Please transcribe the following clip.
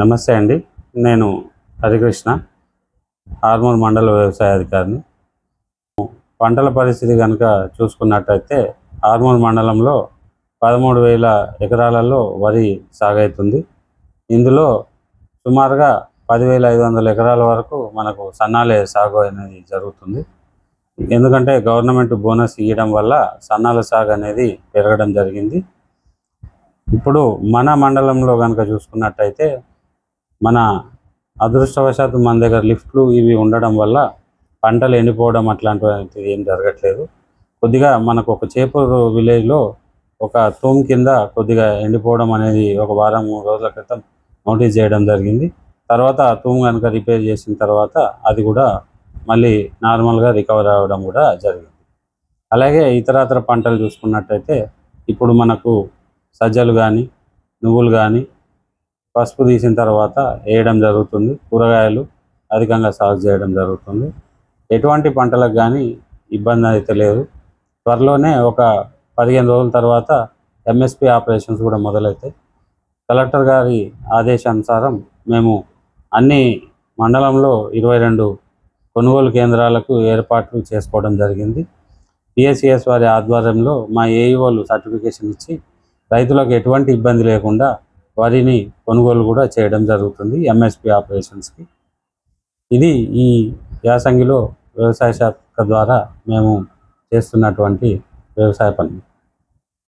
నమస్తే అండి. నేను హరికృష్ణ ఆర్మూర్ మండల వ్యవసాయ అధికారిని. పంటల పరిస్థితి కనుక చూసుకున్నట్టయితే ఆర్మూర్ మండలంలో పదమూడు వేల ఎకరాలలో వరి సాగవుతుంది ఇందులో సుమారుగా పదివేల ఐదు వందల ఎకరాల వరకు మనకు సన్నాలే సాగు అనేది జరుగుతుంది. ఎందుకంటే గవర్నమెంట్ బోనస్ ఇవ్వడం వల్ల సన్నాల సాగు అనేది పెరగడం జరిగింది. ఇప్పుడు మన మండలంలో కనుక చూసుకున్నట్టయితే మన అదృష్టవశాత్తు మన దగ్గర లిఫ్ట్లు ఇవి ఉండడం వల్ల పంటలు ఎండిపోవడం అట్లాంటివి ఏం జరగట్లేదు. కొద్దిగా మనకు ఒక చేపూరు విలేజ్లో ఒక తూమ్ కింద కొద్దిగా ఎండిపోవడం అనేది ఒక వారం మూడు రోజుల క్రితం నోటీస్ చేయడం జరిగింది. తర్వాత ఆ తూమ్ కనుక రిపేర్ చేసిన తర్వాత అది కూడా మళ్ళీ నార్మల్గా రికవర్ అవ్వడం కూడా జరిగింది. అలాగే ఇతరత్ర పంటలు చూసుకున్నట్టయితే ఇప్పుడు మనకు సజ్జలు కానీ నువ్వులు కానీ పసుపు తీసిన తర్వాత వేయడం జరుగుతుంది. కూరగాయలు అధికంగా సాగు చేయడం జరుగుతుంది. ఎటువంటి పంటలకు కానీ ఇబ్బంది అయితే లేదు. త్వరలోనే ఒక పదిహేను రోజుల తర్వాత ఎంఎస్పి ఆపరేషన్స్ కూడా మొదలవుతాయి కలెక్టర్ గారి ఆదేశానుసారం మేము అన్ని మండలంలో ఇరవై రెండు కొనుగోలు కేంద్రాలకు ఏర్పాట్లు చేసుకోవడం జరిగింది. పిఎస్సిఎస్ వారి ఆధ్వర్యంలో మా ఏఈఓలు సర్టిఫికేషన్ ఇచ్చి రైతులకు ఎటువంటి ఇబ్బంది లేకుండా వరిని కొనుగోలు కూడా చేయడం జరుగుతుంది ఎంఎస్పి ఆపరేషన్స్కి ఇది ఈ యాసంగిలో వ్యవసాయ శాఖ ద్వారా మేము చేస్తున్నటువంటి వ్యవసాయ పని